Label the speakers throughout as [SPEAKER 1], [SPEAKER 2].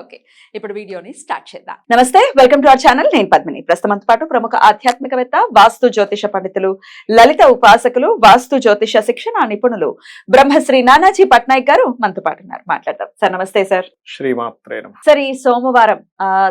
[SPEAKER 1] Okay ఇప్పుడు వీడియోని start చేద్దాం. నమస్తే వెల్కమ్ టు అవర్ ఛానల్. నేను పద్మిని. ప్రస్తుతంతో పాటు ప్రముఖ ఆధ్యాత్మికవేత్త వాస్తు జ్యోతిష పండితులు లలిత ఉపాసకులు వాస్తు జ్యోతిష శిక్షణ నిపుణులు బ్రహ్మశ్రీ నానాజీ పట్నాయక్ గారు మనతో పాటు ఉన్నారు. మాట్లాడదాం. సార్ నమస్తే సార్.
[SPEAKER 2] శ్రీమాత్రే
[SPEAKER 1] సరే ఈ సోమవారం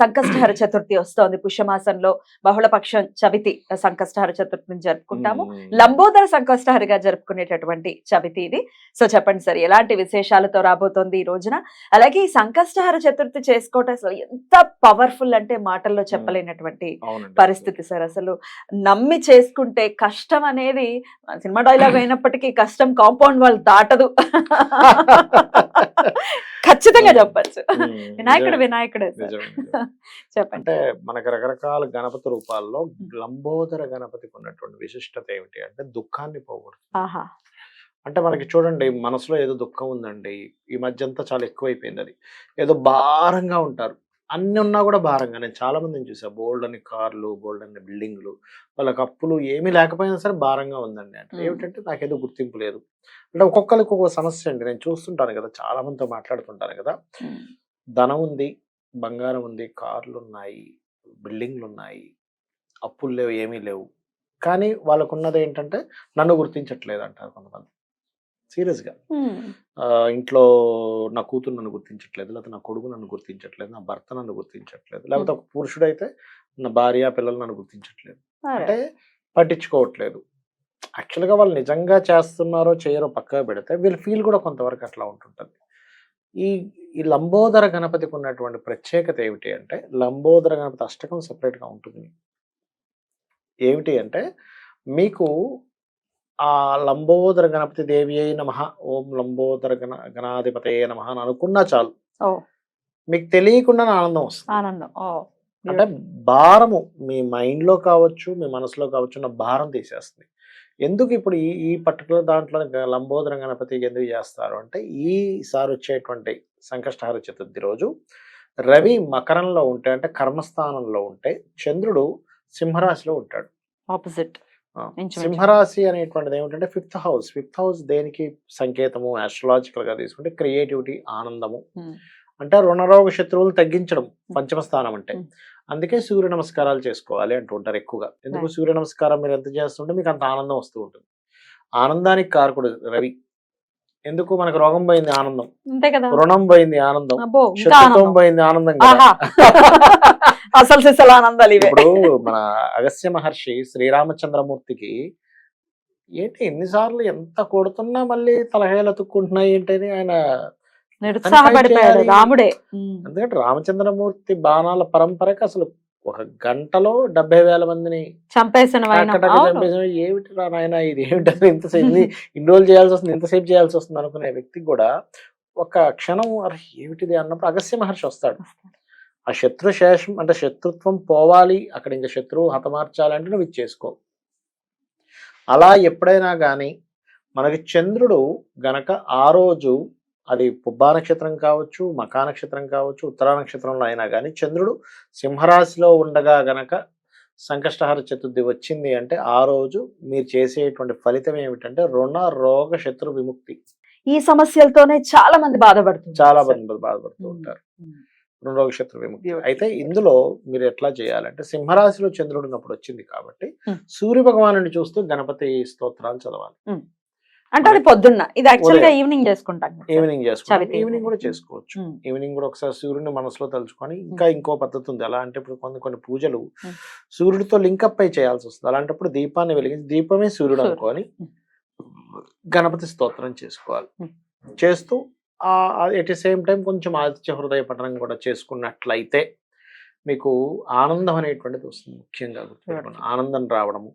[SPEAKER 1] సంకష్టహర చతుర్థి వస్తోంది. పుష్యమాసంలో బహుళపక్షం చవితి సంకష్టహర చతుర్థిని జరుపుకుంటాము. లంబోదర సంకష్టహరిగా జరుపుకునేటటువంటి చవితి ఇది. సో చెప్పండి సార్ ఎలాంటి విశేషాలతో రాబోతోంది ఈ రోజున? అలాగే ఈ సంకష్టహర చతుర్థి చేసుకోవటం అసలు ఎంత పవర్ఫుల్ అంటే మాటల్లో చెప్పలేనటువంటి పరిస్థితి సార్. అసలు నమ్మి చేసుకుంటే కష్టం అనేది సినిమా డైలాగ్ అయినప్పటికీ కష్టం కాంపౌండ్ వాళ్ళు దాటదు. ఖచ్చితంగా చెప్పచ్చు. వినాయకుడు వినాయకుడే. చెప్పండి.
[SPEAKER 2] అంటే మనకి రకరకాల గణపతి రూపాల్లో లంబోదర గణపతికి ఉన్నటువంటి విశిష్టత ఏమిటి అంటే దుఃఖాన్ని పోగొడుతుంది.
[SPEAKER 1] ఆహా.
[SPEAKER 2] అంటే మనకి చూడండి మనసులో ఏదో దుఃఖం ఉందండి. ఈ మధ్య అంతా చాలా ఎక్కువైపోయింది అది. ఏదో భారంగా ఉంటారు. అన్ని ఉన్నా కూడా భారంగా. నేను చాలా మందిని చూసా. బోల్డ్ అని కార్లు బోల్డ్ అని బిల్డింగ్లు. వాళ్ళకి అప్పులు ఏమీ లేకపోయినా సరే భారంగా ఉందండి అంటే. ఏమిటంటే నాకేదో గుర్తింపు లేదు. అంటే ఒక్కొక్కరికి ఒక్కొక్క సమస్య అండి. నేను చూస్తుంటాను కదా చాలా మందితో మాట్లాడుతుంటాను కదా. ధనం ఉంది బంగారం ఉంది కార్లు ఉన్నాయి బిల్డింగ్లు ఉన్నాయి అప్పులు లేవు ఏమీ లేవు. కానీ వాళ్ళకున్నది ఏంటంటే నన్ను గుర్తించట్లేదు అంటారు కొంతమంది. సీరియస్గా. ఇంట్లో నా కూతురు నన్ను గుర్తించట్లేదు లేకపోతే నా కొడుకు నన్ను గుర్తించట్లేదు నా భర్త నన్ను గుర్తించట్లేదు లేకపోతే ఒక పురుషుడు అయితే నా భార్య పిల్లలు నన్ను గుర్తించట్లేదు. అంటే పట్టించుకోవట్లేదు. యాక్చువల్గా వాళ్ళు నిజంగా చేస్తున్నారో చేయరో పక్కగా పెడితే వీళ్ళ ఫీల్ కూడా కొంతవరకు అట్లా ఉంటుంటుంది. ఈ ఈ లంబోదర గణపతికి ఉన్నటువంటి ప్రత్యేకత ఏమిటి అంటే లంబోదర గణపతి అష్టకం సెపరేట్గా ఉంటుంది. ఏమిటి అంటే మీకు ఆ లంబోదర గణపతి దేవి అయి నమ. ఓం లంబోదర గణ గణాధిపతయే నమ అని అనుకున్నా చాలు. మీకు తెలియకుండానే ఆనందం వస్తుంది.
[SPEAKER 1] ఆనందం.
[SPEAKER 2] అంటే భారము మీ మైండ్లో కావచ్చు మీ మనసులో కావచ్చు ఉన్న భారం తీసేస్తుంది. ఎందుకు ఇప్పుడు ఈ ఈ పర్టికులర్ దాంట్లో లంబోదర గణపతి ఎందుకు చేస్తారు అంటే ఈసారి వచ్చేటువంటి సంకష్టహార చతుర్థి రోజు రవి మకరంలో ఉంటే అంటే కర్మస్థానంలో ఉంటే చంద్రుడు సింహరాశిలో ఉంటాడు.
[SPEAKER 1] ఆపోజిట్.
[SPEAKER 2] సింహరాశి అనేటువంటిది ఏమిటంటే ఫిఫ్త్ హౌస్ ఫిఫ్త్ హౌస్ దేనికి సంకేతము? Astrological గా తీసుకుంటే క్రియేటివిటీ ఆనందము. అంటే రుణరోగ శత్రువులు తగ్గించడం పంచమ స్థానం అంటే. అందుకే సూర్య నమస్కారాలు చేసుకోవాలి అంటూ ఉంటారు ఎక్కువగా. ఎందుకు. సూర్య నమస్కారం మీరు ఎంత చేస్తుంటే మీకు అంత ఆనందం వస్తూ ఉంటుంది. ఆనందానికి కారకుడు రవి. ఎందుకు? మనకు రోగం పోయింది ఆనందం. రుణం పోయింది ఆనందం. శత్రుత్వం పోయింది ఆనందం
[SPEAKER 1] అసలు సిసలు ఆనందాలు ఇవే
[SPEAKER 2] ఇప్పుడు మన అగస్త్య మహర్షి శ్రీరామచంద్రమూర్తికి ఏంటి ఎన్నిసార్లు ఎంత కొడుతున్నా మళ్ళీ తలహేలు అతుక్కుంటున్నాయి ఏంటని ఆయన
[SPEAKER 1] నిరుత్సాహపడిపోయాడు? రాముడే.
[SPEAKER 2] ఎందుకంటే రామచంద్రమూర్తి బాణాల పరంపరకి అసలు ఒక గంటలో డెబ్బై వేల మందిని
[SPEAKER 1] చంపేసిన.
[SPEAKER 2] చంపేసిన ఏమిటి రా నాయన ఇది? ఏమిటి అసలు ఇంతసేపు రోజులు చేయాల్సి వస్తుంది ఇంతసేపు చేయాల్సి వస్తుంది అనుకునే వ్యక్తికి కూడా ఒక క్షణం అరే ఏమిటిది అన్నప్పుడు అగస్త్య మహర్షి వస్తాడు. ఆ శత్రు శేషం అంటే శత్రుత్వం పోవాలి అక్కడ ఇంకా శత్రువు హతమార్చాలంటే నువ్వు ఇది చేసుకో అలా ఎప్పుడైనా కానీ మనకి చంద్రుడు గనక ఆ రోజు అది పుబ్బా నక్షత్రం కావచ్చు మకా నక్షత్రం కావచ్చు ఉత్తరా నక్షత్రంలో అయినా కానీ చంద్రుడు సింహరాశిలో ఉండగా గనక సంకష్టహార చతుర్థి వచ్చింది అంటే ఆ రోజు మీరు చేసేటువంటి ఫలితం ఏమిటంటే రుణ రోగ శత్రు విముక్తి
[SPEAKER 1] ఈ సమస్యలతోనే చాలా మంది బాధపడుతున్నారు
[SPEAKER 2] చాలా. మంది బాధపడుతూ. ఉంటారు రుణరోగ శత్రు విముక్తి. అయితే ఇందులో మీరు ఎట్లా చేయాలంటే సింహరాశిలో చంద్రుడు ఉన్నప్పుడు వచ్చింది కాబట్టి. సూర్య భగవాను చూస్తూ గణపతి స్తోత్రాలు చదవాలి
[SPEAKER 1] అంటే అది పొద్దున్న ఇది యాక్చువల్గా
[SPEAKER 2] ఉదయం.
[SPEAKER 1] ఈవినింగ్ చేసుకుంటాం.
[SPEAKER 2] ఈవినింగ్
[SPEAKER 1] చవితి.
[SPEAKER 2] ఈవినింగ్ కూడా చేసుకోవచ్చు. ఈవినింగ్ కూడా ఒకసారి సూర్యుని మనసులో తలుచుకొని ఇంకా ఇంకో పద్ధతి ఉంది ఎలా అంటే ఇప్పుడు కొన్ని కొన్ని పూజలు. సూర్యుడితో లింకప్ అయి చేయాల్సి వస్తుంది అలాంటప్పుడు దీపాన్ని వెలిగించి దీపమే సూర్యుడు. అనుకొని. గణపతి స్తోత్రం చేసుకోవాలి. చేస్తూ ఎట్ ది సేమ్ టైం కొంచెం ఆదిత్య హృదయ పఠనం కూడా చేసుకున్నట్లయితే మీకు ఆనందం అనేటువంటిది వస్తుంది ముఖ్యంగా గుర్తుపెట్టుకోండి. ఆనందం రావడము.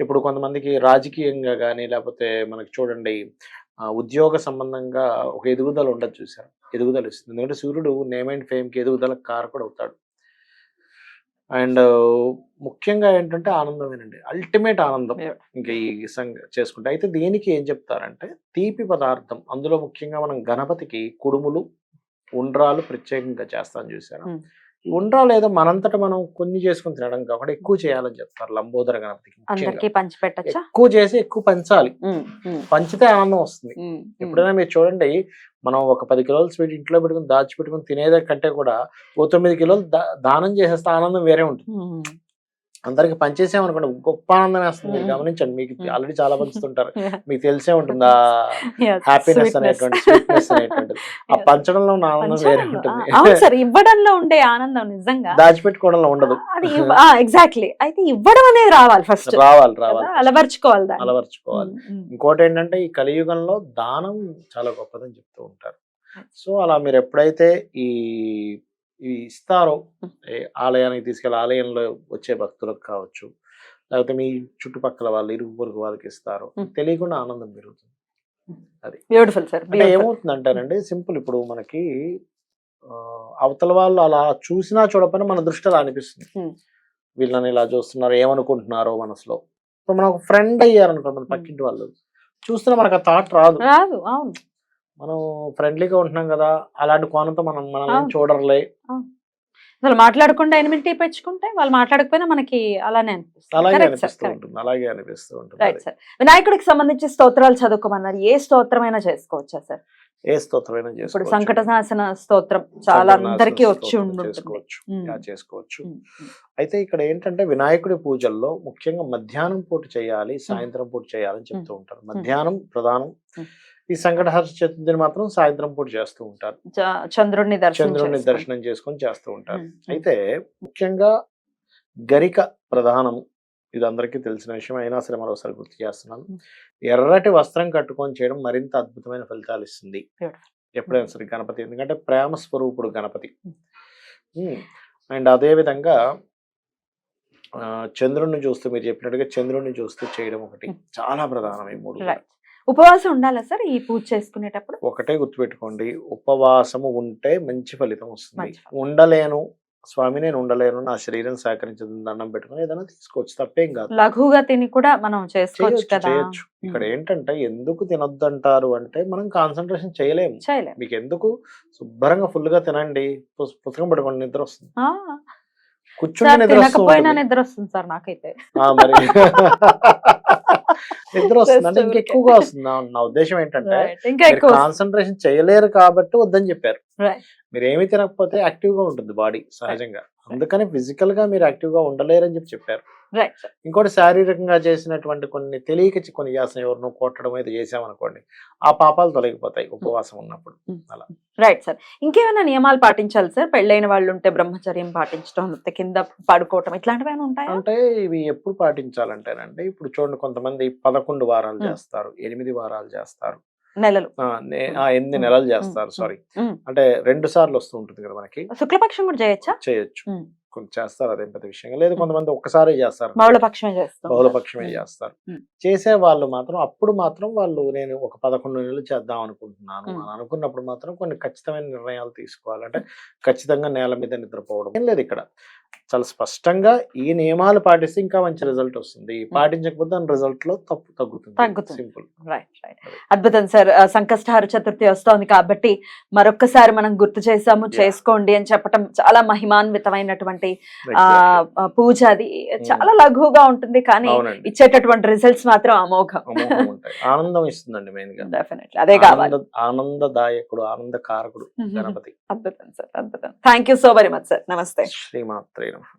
[SPEAKER 2] ఇప్పుడు కొంతమందికి రాజకీయంగా కానీ లేకపోతే మనకి చూడండి ఉద్యోగ సంబంధంగా ఒక ఎదుగుదల ఉండదు చూసారు? ఎదుగుదల ఇస్తుంది. ఎందుకంటే సూర్యుడు నేమ్ అండ్ ఫేమ్కి ఎదుగుదల కారకుడు అవుతాడు. అండ్ ముఖ్యంగా ఏంటంటే ఆనందమేనండి. అల్టిమేట్ ఆనందం. ఇంకా ఈ సంగ చేసుకుంటే. అయితే దీనికి ఏం చెప్తారంటే తీపి పదార్థం అందులో ముఖ్యంగా మనం గణపతికి కుడుములు ఉండ్రాలు ప్రత్యేకంగా చేస్తాం చూసారా? ఈ ఉండ్రాలు ఏదో మనంతట మనం కొన్ని చేసుకుని తినడం కాకుండా ఎక్కువ చేయాలని చెప్తారు లంబోదర గణపతికి ఎక్కువ చేసి ఎక్కువ పంచాలి. పంచితే ఆనందం వస్తుంది. ఎప్పుడైనా మీరు చూడండి మనం ఒక పది కిలోలు స్వీట్ ఇంట్లో పెట్టుకుని దాచి పెట్టుకుని తినేదే కంటే కూడా ఓ తొమ్మిది కిలోలు దానం చేసేస్తే ఆనందం వేరే ఉంటుంది. అందరికి పనిచేసామనుకోండి గొప్ప ఆనందం వేస్తుంది. మీరు. గమనించండి. మీకు
[SPEAKER 1] మ్మ్.
[SPEAKER 2] ఆల్రెడీ చాలా పంచుతుంటారు మీకు తెలిసే ఉంటుంది? ఆ హ్యాపీనెస్ అనేటువంటి స్వీట్నెస్ అనేటువంటిది. ఆ పంచడంలో ఉన్న ఆనందం వేరే ఉంటుంది.
[SPEAKER 1] సార్. ఇవ్వడంలో ఉండే ఆనందం నిజంగా.
[SPEAKER 2] దాచిపెట్టుకోవడంలో ఉండదు.
[SPEAKER 1] అది ఎగ్జాక్ట్లీ అయితే ఇవ్వడం అనేది రావాలి ఫస్ట్
[SPEAKER 2] రావాలి రావాలి
[SPEAKER 1] అలవర్చుకోవాలి
[SPEAKER 2] అలవర్చుకోవాలి.
[SPEAKER 1] ఉమ్, ఉమ్.
[SPEAKER 2] ఇంకోటి ఏంటంటే ఈ కలియుగంలో దానం చాలా గొప్పదని చెప్తూ ఉంటారు. సో అలా మీరు ఎప్పుడైతే ఈ ఇవి ఇస్తారో ఆలయానికి తీసుకెళ్ళి ఆలయంలో వచ్చే భక్తులకు కావచ్చు లేకపోతే మీ చుట్టుపక్కల వాళ్ళు ఇరుగు పొరుగు వాళ్ళకి ఇస్తారో. తెలియకుండా ఆనందం పెరుగుతుంది.
[SPEAKER 1] బ్యూటిఫుల్ సార్
[SPEAKER 2] అంటే ఏమవుతుందంటారండి సింపుల్ ఇప్పుడు మనకి అవతల వాళ్ళు అలా చూసినా చూడకపోయినా మన దృష్టి అలా అనిపిస్తుంది. వీళ్ళని ఇలా చూస్తున్నారు ఏమనుకుంటున్నారో మనసులో. ఇప్పుడు మనం ఒక ఫ్రెండ్ అయ్యారనుకో మన పక్కింటి వాళ్ళు చూస్తున్నా మనకు ఆ థాట్ రాదు.
[SPEAKER 1] రాదు అవును.
[SPEAKER 2] మనం ఫ్రెండ్లీగా ఉంటున్నాం కదా అలాంటి కోణంతో మనం
[SPEAKER 1] అవును.
[SPEAKER 2] చూడరులే.
[SPEAKER 1] అసలు మాట్లాడకుండా ఎనిమిది పెంచుకుంటే వాళ్ళు మాట్లాడకపోయినా మనకి అలానే అనిపిస్తుంది.
[SPEAKER 2] అలాగే అనిపిస్తూ. ఉంటుంది.
[SPEAKER 1] రైట్. సార్ వినాయకుడికి సంబంధించి స్తోత్రాలు చదువుకోమన్నారు. ఏ స్తోత్రమైనా చేసుకోవచ్చా సార్
[SPEAKER 2] ఏ స్తోత్రమైనా చేసుకోవచ్చు.
[SPEAKER 1] సంకటనాశన స్తోత్రం చాలా అందరికీ వచ్చి
[SPEAKER 2] చేసుకోవచ్చు. చేసుకోవచ్చు. అయితే ఇక్కడ ఏంటంటే వినాయకుడి పూజల్లో ముఖ్యంగా మధ్యాహ్నం పూట చేయాలి సాయంత్రం పూట చేయాలని చెప్తూ ఉంటారు. మధ్యాహ్నం ప్రధానం. ఈ సంకటహర చతుర్థిని మాత్రం సాయంత్రం పూట చేస్తూ ఉంటారు
[SPEAKER 1] చంద్రుడిని దర్శనం
[SPEAKER 2] చంద్రుడిని. దర్శనం చేసుకొని చేస్తూ ఉంటారు. అయితే ముఖ్యంగా గరిక ప్రధానము ఇది అందరికీ తెలిసిన విషయం అయినా సరే మరోసారి గుర్తు చేస్తున్నాను. ఎర్రటి వస్త్రం కట్టుకొని చేయడం మరింత అద్భుతమైన ఫలితాలు ఇస్తుంది. ఎప్పుడైనా సరే గణపతి ఎందుకంటే ప్రేమ స్వరూపుడు గణపతి. అండ్ అదే విధంగా ఆ, చంద్రుడిని చూస్తూ మీరు చెప్పినట్టుగా చంద్రుడిని చూస్తూ చేయడం ఒకటి. చాలా ప్రధానం ఈ మూడు.
[SPEAKER 1] ఉపవాసం ఉండాలా సార్ ఈ పూజ చేసుకునేటప్పుడు?
[SPEAKER 2] ఒకటే గుర్తుపెట్టుకోండి. ఉపవాసము ఉంటే మంచి ఫలితం వస్తుంది. ఉండలేను. స్వామి నేను ఉండలేను. నా శరీరం సహకరించదు దండం పెట్టుకుని ఏదైనా తీసుకోవచ్చు. తప్పేం కాదు.
[SPEAKER 1] లఘువుగా తిని కూడా మనం చేసుకోవచ్చు
[SPEAKER 2] చేయొచ్చు ఇక్కడ. ఏంటంటే ఎందుకు తినొద్దు అంటారు అంటే మనం కాన్సన్ట్రేషన్ చేయలేము.
[SPEAKER 1] చేయలేం
[SPEAKER 2] మీకు ఎందుకు శుభ్రంగా ఫుల్గా తినండి. పుస్- పుస్తకం పట్టుకోండి నిద్ర వస్తుంది.
[SPEAKER 1] సార్
[SPEAKER 2] నిద్ర
[SPEAKER 1] వస్తుంది సార్ నాకైతే.
[SPEAKER 2] మరి. నిద్ర వస్తుంది
[SPEAKER 1] ఊరికే.
[SPEAKER 2] ఇంకెక్కువగా వస్తుంది నా- ఉద్దేశం ఏంటంటే.
[SPEAKER 1] ఇంకా.
[SPEAKER 2] కాన్సన్ట్రేషన్ చేయలేరు కాబట్టి వద్దని చెప్పారు. మీరు ఏమి తినకపోతే యాక్టివ్గా ఉంటుంది బాడీ సహజంగా అందుకని ఫిజికల్గా మీరు యాక్టివ్గా ఉండలేరు అని చెప్పి చెప్పారు. ఇంకోటి శారీరకంగా చేసినటువంటి కొన్ని తెలియక కొన్ని చేసిన ఎవరినో కొట్టడం అయితే చేసామనుకోండి ఆ పాపాలు తొలగిపోతాయి ఉపవాసం ఉన్నప్పుడు. అలా.
[SPEAKER 1] రైట్ సార్ ఇంకేమైనా నియమాలు పాటించాలి సార్ పెళ్ళైన వాళ్ళు ఉంటే బ్రహ్మచర్యం పాటించడం కింద పడుకోవటం ఇట్లాంటివి ఉంటాయా?
[SPEAKER 2] అంటే ఇవి ఎప్పుడు పాటించాలంటేనండి ఇప్పుడు చూడండి కొంతమంది పదకొండు వారాలు
[SPEAKER 1] మ్.
[SPEAKER 2] చేస్తారు ఎనిమిది వారాలు చేస్తారు.
[SPEAKER 1] నెలలు
[SPEAKER 2] ఎనిమిది. నెలలు చేస్తారు. సారీ. అంటే రెండు సార్లు వస్తూ ఉంటుంది కదా మనకి
[SPEAKER 1] శుక్లపక్షం కూడా చేయొచ్చా
[SPEAKER 2] చేయొచ్చు చేస్తారు అదేం పెద్ద విషయం లేదు కొంతమంది ఒక్కసారే చేస్తారు.
[SPEAKER 1] బహుళపక్షమే.
[SPEAKER 2] చేస్తారు.
[SPEAKER 1] మ్.
[SPEAKER 2] చేసే వాళ్ళు మాత్రం అప్పుడు మాత్రం వాళ్ళు నేను ఒక పదకొండు నెలలు చేద్దాం అనుకుంటున్నాను. అని అనుకున్నప్పుడు మాత్రం కొన్ని ఖచ్చితమైన నిర్ణయాలు తీసుకోవాలంటే ఖచ్చితంగా నేల మీద నిద్రపోవడం. ఏం లేదు ఇక్కడ. చాలా స్పష్టంగా ఈ నియమాలు పాటిస్తే ఇంకా మంచి రిజల్ట్ వస్తుంది. పాటించకపోతే దాని రిజల్ట్లో తప్పు తగ్గుతుంది.
[SPEAKER 1] తగ్గుతుంది.
[SPEAKER 2] సింపుల్.
[SPEAKER 1] Right right. అద్భుతం సార్. సంకష్టహార చతుర్థి వస్తోంది కాబట్టి మరొక్కసారి మనం గుర్తు చేసాము. చేసుకోండి అని చెప్పటం చాలా మహిమాన్వితమైనటువంటి ఆ ఆ, పూజ అది చాలా లఘువుగా ఉంటుంది కానీ ఇచ్చేటటువంటి రిజల్ట్స్ మాత్రం అమోఘం.
[SPEAKER 2] ఆనందం ఇస్తుందండి మెయిన్గా.
[SPEAKER 1] డెఫినెట్లీ అదే కావాలి.
[SPEAKER 2] ఆనంద ఆనందదాయకుడు ఆనందకారకుడు గణపతి.
[SPEAKER 1] అద్భుతం సార్ అద్భుతం. Thank you so very much sir నమస్తే.
[SPEAKER 2] శ్రీమాత్రే నమః.